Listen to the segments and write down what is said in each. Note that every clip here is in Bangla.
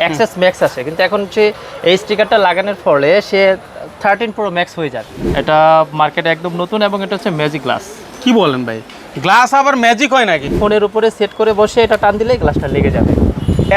অ্যাক্সেস ম্যাক্স আছে কিন্তু এখন হচ্ছে এই স্টিকারটা লাগানোর ফলে সে থার্টিন প্রো ম্যাক্স হয়ে যাবে। এটা মার্কেটে একদম নতুন এবং এটা হচ্ছে ম্যাজিক গ্লাস কি বলেন ভাই? গ্লাস আবার ম্যাজিক হয় নাকি? ফোনের উপরে সেট করে বসে এটা টান দিলেই গ্লাসটা লেগে যাবে।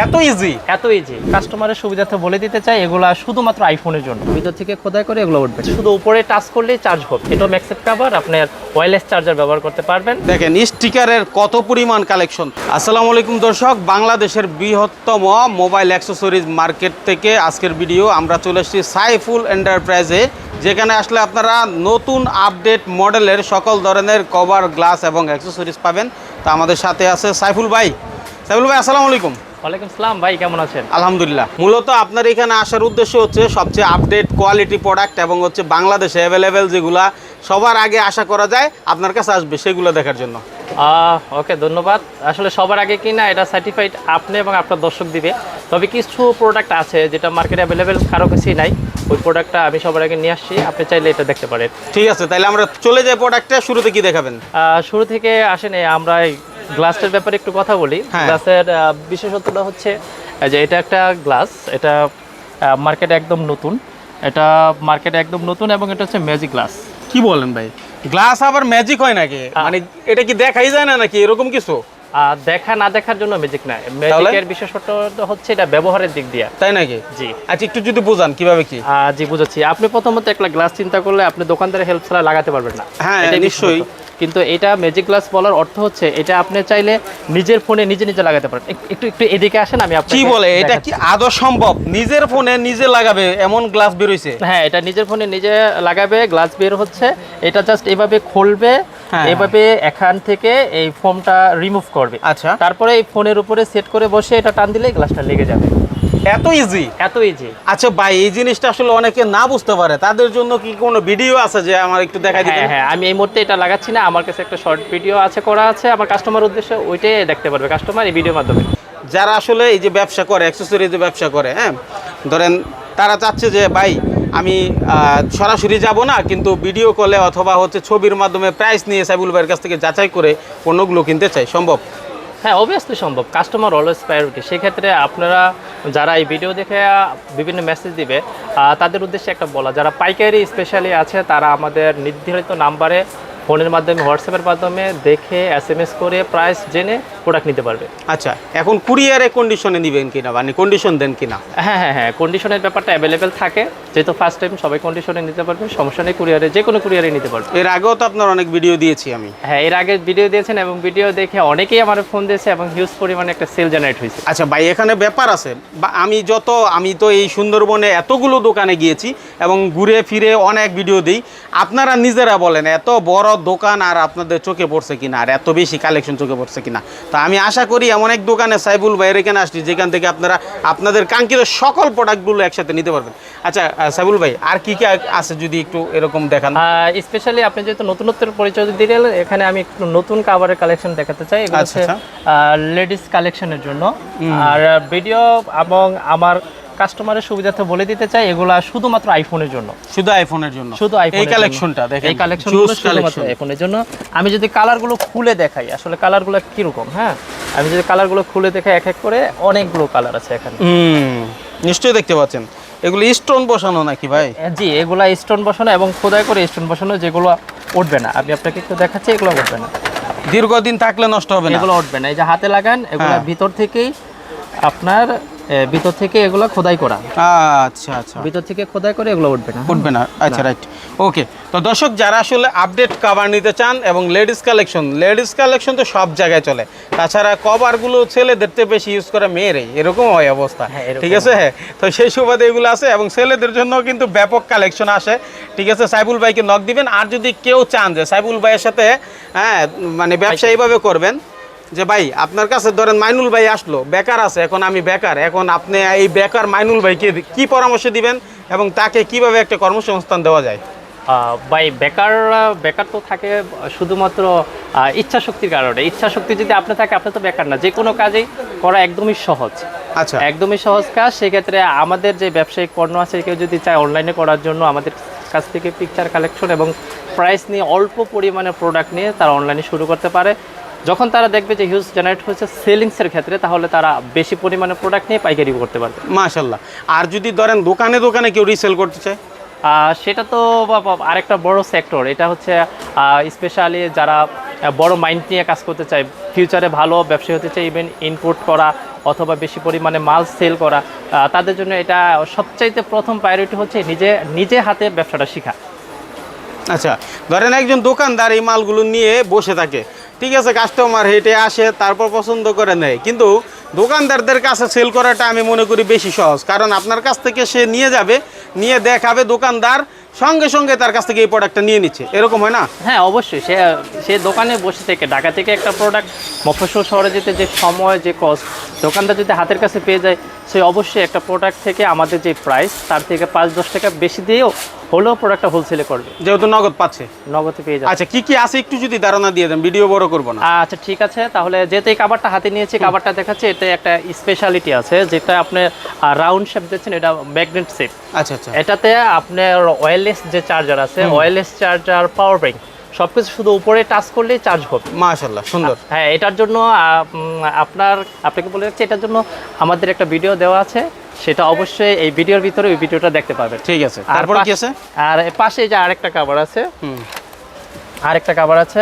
এত ইজি এত ইজি কাস্টমারের সুবিধার্থে বলে দিতে চাই এগুলা শুধুমাত্র আইফোনের জন্য। ভিতর থেকে খোদাই করে এগুলো উঠবে। শুধু উপরে টাচ করলেই চার্জ হবে। এটা ম্যাক্সেট কাভার আপনার ওয়্যারলেস চার্জার ব্যবহার করতে পারবেন। দেখেন স্টিকারের কত পরিমাণ কালেকশন আসসালামু আলাইকুম দর্শক বাংলাদেশের বৃহত্তম মোবাইল অ্যাক্সেসরিজ মার্কেট থেকে আজকের ভিডিও আমরা চলে এসেছি সাইফুল এন্টারপ্রাইজে যেখানে আসলে আপনারা নতুন আপডেট মডেলের সকল ধরনের কভার গ্লাস এবং অ্যাক্সেসরিজ পাবেন। তা আমাদের সাথে আছে সাইফুল ভাই। সাইফুল ভাই আসসালামু আলাইকুম। ওয়ালাইকুম সালাম ভাই কেমন আছেন? আলহামদুলিল্লাহ। মূলত আপনার এখানে আসার উদ্দেশ্য হচ্ছে সবচেয়ে আপডেট কোয়ালিটি প্রোডাক্ট এবং হচ্ছে বাংলাদেশে অ্যাভেলেবেল যেগুলা সবার আগে আশা করা যায় আপনার কাছে আসবে সেগুলো দেখার জন্য। ওকে ধন্যবাদ। আসলে সবার আগে কি না এটা সার্টিফাইড আপনি এবং আপনার দর্শক দিবে। তবে কিছু প্রোডাক্ট আছে যেটা মার্কেটে অ্যাভেলেবেল কারও কাছেই নাই। ওই প্রোডাক্টটা আমি সবার আগে নিয়ে আসছি আপনি চাইলে এটা দেখতে পারেন। ঠিক আছে তাহলে আমরা চলে যাই প্রোডাক্টে শুরুতে কি দেখাবেন? শুরু থেকে আসেন আমরা গ্লাসের ব্যাপারে একটু কথা বলি। হ্যাঁ। গ্লাসের বিশেষত্বটা হচ্ছে যে এটা একটা গ্লাস এটা মার্কেটে একদম নতুন। এটা মার্কেটে একদম নতুন এবং এটা হচ্ছে ম্যাজিক গ্লাস কি বলেন ভাই? গ্লাস আবার ম্যাজিক হয় নাকি? মানে এটা কি দেখাই যায় না নাকি? এরকম কিছু? দেখা না দেখার জন্য ম্যাজিক না ম্যাজিকের বিশেষত্ব হচ্ছে এটা ব্যবহারের দিক দিয়ে। তাই নাকি? জি। আচ্ছা একটু যদি বোঝান কীভাবে কি? জি বুঝাচ্ছি। আপনি প্রথমত একটা গ্লাস চিন্তা করলে আপনি দোকানদারের হেল্প ছাড়া লাগাতে পারবেন না। হ্যাঁ, এটাই নিশ্চয়ই। কিন্তু এটা ম্যাজিক গ্লাস বলার অর্থ হচ্ছে এটা আপনি চাইলে নিজের ফোনে নিজে নিজে লাগাতে পারেন। একটু একটু এদিকে আসেন আমি কি বলে এটা কি আদৌ সম্ভব? নিজের ফোনে নিজে লাগাবে এমন গ্লাস বেরোইছে হ্যাঁ এটা নিজের ফোনে নিজে লাগাবে গ্লাস বের হচ্ছে। এটা জাস্ট এভাবে খুলবে। এভাবে এখান থেকে এই ফোমটা রিমুভ করবে। আচ্ছা। তারপরে এই ফোনের উপরে সেট করে বসে এটা টান দিলেই গ্লাসটা লেগে যাবে। এত ইজি এত ইজি আচ্ছা ভাই এই জিনিসটা আসলে অনেকে না বুঝতে পারে। তাদের জন্য কি কোনো ভিডিও আছে যে আমার একটু দেখাই হ্যাঁ দিবেন? হ্যাঁ আমি এই মুহূর্তে এটা লাগাচ্ছি না। আমার কাছে একটা শর্ট ভিডিও আছে করা আছে। আমার কাস্টমার উদ্দেশ্যে ওইটাই দেখতে পারবে কাস্টমার এই ভিডিওর মাধ্যমে। যারা আসলে এই যে ব্যবসা করে অ্যাক্সেসরি যে ব্যবসা করে হ্যাঁ? ধরেন তারা চাচ্ছে যে ভাই আমি সরাসরি যাব না, কিন্তু ভিডিও কলে অথবা হচ্ছে ছবির মাধ্যমে প্রাইস নিয়ে সাইবুল ভাইয়ের কাছ থেকে যাচাই করে পণ্যগুলো কিনতে চাই, সম্ভব? হ্যাঁ অবভিয়াসলি সম্ভব। কাস্টমার অলওয়েজ প্রায়োরিটি সেক্ষেত্রে আপনারা যারা এই ভিডিও দেখে বিভিন্ন মেসেজ দিবে তাদের উদ্দেশ্যে একটা বলা। যারা পাইকারি স্পেশালি আছে, তারা আমাদের নির্ধারিত নাম্বারে ফোনের মাধ্যমে হোয়াটসঅ্যাপের মাধ্যমে দেখে এস এম এস করে প্রাইস জেনে প্রোডাক্ট নিতে পারবে। আচ্ছা এখন কুরিয়ারে কন্ডিশনে দিবেন কিনা মানে কন্ডিশন দেন কিনা? হ্যাঁ হ্যাঁ হ্যাঁ কন্ডিশনের ব্যাপারটা অ্যাভেলেবেল থাকে। যেহেতু ফার্স্ট টাইম সবাই কন্ডিশনে নিতে পারবে সমস্যা নেই কুরিয়ারে যে কোনো কুরিয়ারে নিতে পারবে। এর আগেও তো আপনার অনেক ভিডিও দিয়েছি আমি। হ্যাঁ এর আগে ভিডিও দিয়েছেন এবং ভিডিও দেখে অনেকেই আমার ফোন দিয়েছে এবং হিউজ পরিমাণে একটা সেল জেনারেট হয়েছে। আচ্ছা ভাই এখানে ব্যাপার আছে। বা আমি যত আমি তো এই সুন্দরবনে এতগুলো দোকানে গিয়েছি এবং ঘুরে ফিরে অনেক ভিডিও দিই। আপনারা নিজেরা বলেন এত বড় দোকান আর আপনাদের চোখে পড়ছে কিনা আর এত বেশি কালেকশন চোখে পড়ছে কিনা। তো আমি আশা করি এমন এক দোকানে সাইবুল ভাইয়ের এখানে আসছি যেখান থেকে আপনারা আপনাদের কাঙ্ক্ষিত সকল প্রোডাক্টগুলো একসাথে নিতে পারবেন। আচ্ছা সাইবুল ভাই আর কি কি আছে যদি একটু এরকম দেখান? স্পেশালি আপনি যেহেতু নতুনত্বের পরিচয় দিলেন এখানে আমি একটু নতুন কাভারের কালেকশন দেখাতে চাই। এগুলো আচ্ছা, হচ্ছে লেডিস কালেকশনের জন্য। আর ভিডিও এবং আমার কাস্টমারের সুবিধার্থে বলে দিতে চাই এগুলা শুধুমাত্র আইফোনের জন্য। শুধু আইফোনের জন্য। শুধু আইফোন এই কালেকশনটা দেখেন এই কালেকশন Juice শুধুমাত্র আইফোনের জন্য। আমি যদি কালারগুলো খুলে দেখাই আসলে কালারগুলো কীরকম হ্যাঁ? আমি যদি কালারগুলো খুলে দেখাই এক এক করে অনেকগুলো কালার আছে এখানে। হুম নিশ্চয়ই দেখতে পাচ্ছেন। এগুলো স্টোন বসানো নাকি ভাই? জি এগুলা স্টোন বসানো এবং খোদাই করে স্টোন বসানো যেগুলো উঠবে না। আমি আপনাকে একটু দেখাচ্ছি এগুলো উঠবে না। দীর্ঘদিন থাকলে নষ্ট হবে না। এগুলো উঠবে না। এই যে হাতে লাগান এগুলো হ্যাঁ। ভিতর থেকেই আপনার ভিতর থেকে এগুলো খোদাই করা। আচ্ছা আচ্ছা। ভিতর থেকে খোদাই করে এগুলো উঠবে না। উঠবে না। আচ্ছা রাইট। ওকে। তো দর্শক যারা আসলে আপডেট কভার নিতে চান এবং লেডিস কালেকশন লেডিস কালেকশন তো সব জায়গায় চলে। তাছাড়া কভারগুলো ছেলেদের থেকে বেশি ইউজ করে মেয়েরাই। এরকম হয় অবস্থা। হ্যাঁ, ঠিক আছে? হ্যাঁ। তো সেই সুবাদে এগুলো আছে এবং ছেলেদের জন্য কিন্তু ব্যাপক কালেকশন আসে। ঠিক আছে? সাইবুল ভাইকে নক দিবেন। আর যদি কেউ চান যে সাইবুল ভাইয়ের সাথে হ্যাঁ মানে ব্যবসা এইভাবে করবেন যে ভাই আপনার কাছে ধরেন মাইনুল ভাই আসলো বেকার আছে এখন আমি বেকার এখন আপনি এই বেকার মাইনুল ভাইকে কি পরামর্শ দিবেন এবং তাকে কীভাবে একটা কর্মসংস্থান দেওয়া যায়? ভাই বেকার বেকার তো থাকে শুধুমাত্র ইচ্ছা শক্তির কারণে। ইচ্ছা শক্তি যদি আপনি থাকে আপনি তো বেকার না। যে কোনো কাজেই করা একদমই সহজ। আচ্ছা। একদমই সহজ কাজ। সেক্ষেত্রে আমাদের যে ব্যবসায়িক পণ্য আছে কেউ যদি চায় অনলাইনে করার জন্য আমাদের কাছ থেকে পিকচার কালেকশন এবং প্রাইস নিয়ে অল্প পরিমাণে প্রোডাক্ট নিয়ে তারা অনলাইনে শুরু করতে পারে। যখন তারা দেখবে যে হিউজ জেনারেট হচ্ছে সেলিংসের ক্ষেত্রে তাহলে তারা বেশি পরিমাণে প্রোডাক্ট নিয়ে পাইকারি করতে পারবে। মাশাল্লাহ আর যদি ধরেন দোকানে দোকানে কেউ রিসেল করতে চায়? সেটা তো আরেকটা বড় সেক্টর এটা হচ্ছে স্পেশালি যারা বড় মাইন্ড নিয়ে কাজ করতে চায় ফিউচারে ভালো ব্যবসায়ী হতে চায় ইভেন ইনপুট করা অথবা বেশি পরিমাণে মাল সেল করা তাদের জন্য এটা সবচাইতে প্রথম প্রায়োরিটি হচ্ছে নিজে নিজে হাতে ব্যবসাটা শেখা। আচ্ছা ধরেন একজন দোকানদার এই মালগুলো নিয়ে বসে থাকে। ঠিক আছে কাস্টমার হেঁটে আসে, তারপর পছন্দ করে নেয়। কিন্তু দোকানদারদের কাছে সেল করাটা আমি মনে করি বেশি সহজ। কারণ আপনার কাছ থেকে সে নিয়ে যাবে, নিয়ে দেখাবে দোকানদার, সঙ্গে সঙ্গে তার কাছ থেকে এই প্রোডাক্টটা নিয়ে নিচ্ছে। এরকম হয় না? হ্যাঁ অবশ্যই। সে সে দোকানে বসে থেকে, ঢাকা থেকে একটা প্রোডাক্ট মফস্বল শহরে যেতে যে সময়, যে কস্ট দোকানদার যদি হাতের কাছে পেয়ে যায় সে অবশ্যই একটা প্রোডাক্ট থেকে আমাদের যে প্রাইস তার থেকে পাঁচ দশ টাকা বেশি দিয়েও হলেও প্রোডাক্টটা হোলসেলে করবে। যেহেতু নগদ পাচ্ছে। নগদে পেয়ে যাবে। আচ্ছা কি কি আছে একটু যদি ধারণা দিয়ে দেন ভিডিও বড় করব না। আচ্ছা ঠিক আছে। তাহলে যেহেতু এই কাবারটা হাতে নিয়েছি কাবারটা দেখাচ্ছে এটা একটা স্পেশালিটি আছে যেটা আপনি রাউন্ড শেপ দিচ্ছেন এটা ম্যাগনেট শেপ আচ্ছা আচ্ছা। এটাতে আপনার ওয়্যারলেস যে চার্জার আছে ওয়্যারলেস চার্জার পাওয়ার ব্যাংক সব কিছু শুধু উপরে টাচ করলেই চার্জ হবে। মাশাল্লাহ সুন্দর। হ্যাঁ এটার জন্য আপনার আপনাকে বলে রাখছি এটার জন্য আমাদের একটা ভিডিও দেওয়া আছে। সেটা অবশ্যই এই ভিডিওর ভিতরে ওই ভিডিওটা দেখতে পাবেন। ঠিক আছে। তারপরে কি আছে? আর পাশে যে আরেকটা কাভার আছে। হুম। আরেকটা কাভার আছে।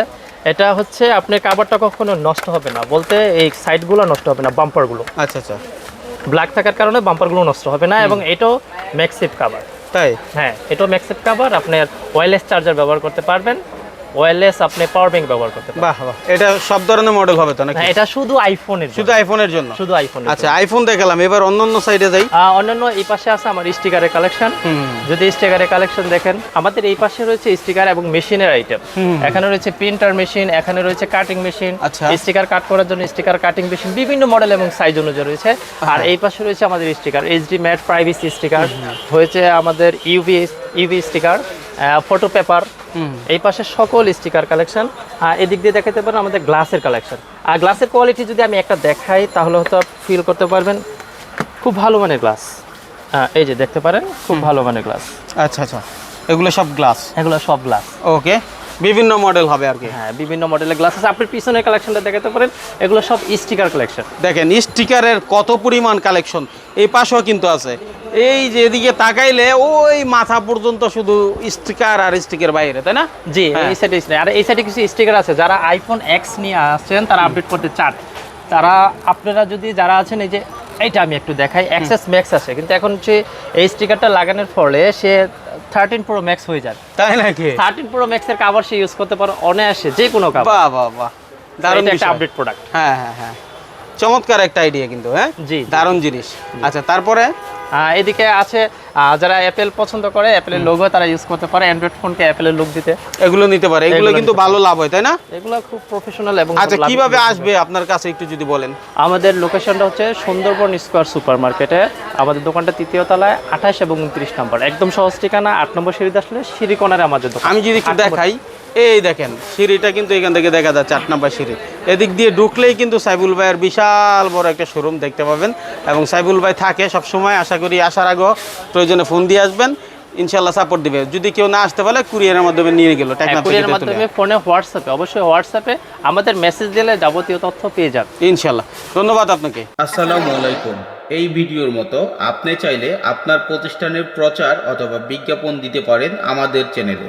এটা হচ্ছে আপনার কাভারটা কখনো নষ্ট হবে না। বলতে এই সাইডগুলো নষ্ট হবে না বাম্পারগুলো আচ্ছা আচ্ছা। ব্ল্যাক থাকার কারণে বাম্পারগুলো নষ্ট হবে না এবং এটাও ম্যাক্সিভ কাভার তাই? হ্যাঁ এটাও ম্যাক্সিভ কাভার আপনার ওয়্যারলেস চার্জার ব্যবহার করতে পারবেন। ওয়্যারলেস আপনি পাওয়ার ব্যাংক ব্যবহার করতে পারবেন বাহ বাহ। এটা সব ধরনের মডেল হবে তো নাকি? হ্যাঁ এটা শুধু আইফোনের শুধু আইফোনের জন্য? শুধু আইফোনের আচ্ছা আইফোন দেখালাম। এবার অন্য অন্য সাইডে যাই অন্যান্য এই পাশে আছে আমার স্টিকারের কালেকশন যদি স্টিকারের কালেকশন দেখেন আমাদের এই পাশে রয়েছে স্টিকার এবং মেশিনের আইটেম এখানে রয়েছে প্রিন্টার মেশিন এখানে রয়েছে কাটিং মেশিন আচ্ছা। স্টিকার কাট করার জন্য স্টিকার কাটিং মেশিন বিভিন্ন মডেল এবং সাইজ অনুযায়ী রয়েছে। আর এই পাশে রয়েছে আমাদের sticker HD matte privacy sticker হয়েছে আমাদের UV UV sticker photo paper এই পাশে সকল স্টিকার কালেকশন আর এদিক দিয়ে দেখাতে পারেন আমাদের গ্লাসের কালেকশন আর গ্লাসের কোয়ালিটি যদি আমি একটা দেখাই তাহলে হয়তো ফিল করতে পারবেন খুব ভালো মানের গ্লাস হ্যাঁ এই যে দেখতে পারেন খুব ভালো মানের গ্লাস আচ্ছা আচ্ছা। এগুলো সব গ্লাস এগুলো সব গ্লাস ওকে বিভিন্ন মডেল হবে আর কি। হ্যাঁ বিভিন্ন মডেলের গ্লাস আছে আপনি পিছনের কালেকশনটা দেখাতে পারেন। এগুলো সব স্টিকার কালেকশন দেখেন স্টিকারের কত পরিমাণ কালেকশন এই পাশেও কিন্তু আছে। এই যে এদিকে তাকাইলে ওই মাথা পর্যন্ত শুধু স্টিকার আর স্টিকের বাইরে তাই না? জি হ্যাঁ। এই সাইডে আর এই সাইডে কিছু স্টিকার আছে। যারা আইফোন এক্স নিয়ে আসছেন তারা আপডেট করতে চান। তারা আপনারা যদি যারা আছেন এই যে এইটা আমি একটু দেখাই। অ্যাক্সেস ম্যাক্স আছে। কিন্তু এখন হচ্ছে এই স্টিকারটা লাগানোর ফলে সে থার্টিন প্রো ম্যাক্স হয়ে যায় তাই নাকি? থার্টিন প্রো ম্যাক্সের কাভার সে ইউজ করতে পারো অনায়াসে যে কোনো কাভার বাহ বাহ বাহ। দারুণ একটা আপডেট প্রোডাক্ট হ্যাঁ হ্যাঁ হ্যাঁ। চমৎকার একটা আইডিয়া কিন্তু হ্যাঁ? জি দারুণ জিনিস। আচ্ছা তারপরে? এদিকে আছে যারা অ্যাপেল পছন্দ করে অ্যাপেলের লোগো তারা ইউজ করতে পারে অ্যান্ড্রয়েড ফোনকে অ্যাপেলের লুক দিতে। এগুলো নিতে পারে। এগুলো কিন্তু ভালো লাভ হয় তাই না? এগুলো খুব প্রফেশনাল এবং আচ্ছা কীভাবে আসবে? আপনার কাছে একটু যদি বলেন। আমাদের লোকেশনটা হচ্ছে সুন্দরবন স্কোয়ার সুপার মার্কেটে আমাদের দোকানটা তৃতীয় তলায় আঠাশ এবং উনত্রিশ নম্বর। একদম সহজ ঠিকানা আট নম্বর সিঁড়িতে আসলে সিঁড়িকোনারে আমাদের দোকান। আমি যদি একটু দেখাই। এই দেখেন সিঁড়িটা কিন্তু এখান থেকে দেখা যাচ্ছে আট নাম্বার সিঁড়ি। এদিক দিয়ে ঢুকলেই কিন্তু সাইবুল ভাইয়ের বিশাল বড় একটা শোরুম দেখতে পাবেন। এবং সাইবুল ভাই থাকে সব সময় আশা করি আসার আগেও প্রয়োজনে ফোন দিয়ে আসবেন। ইনশাল্লাহ সাপোর্ট দিবে। যদি কেউ না আসতে পারে কুরিয়ারের মাধ্যমে নিয়ে গেল হ্যাঁ। মাধ্যমে ফোনে হোয়াটসঅ্যাপে অবশ্যই হোয়াটসঅ্যাপে আমাদের মেসেজ দিলে যাবতীয় তথ্য পেয়ে যান। ইনশাল্লাহ ধন্যবাদ আপনাকে। আসসালামু আলাইকুম। এই ভিডিওর মতো আপনি চাইলে আপনার প্রতিষ্ঠানের প্রচার অথবা বিজ্ঞাপন দিতে পারেন আমাদের চ্যানেলে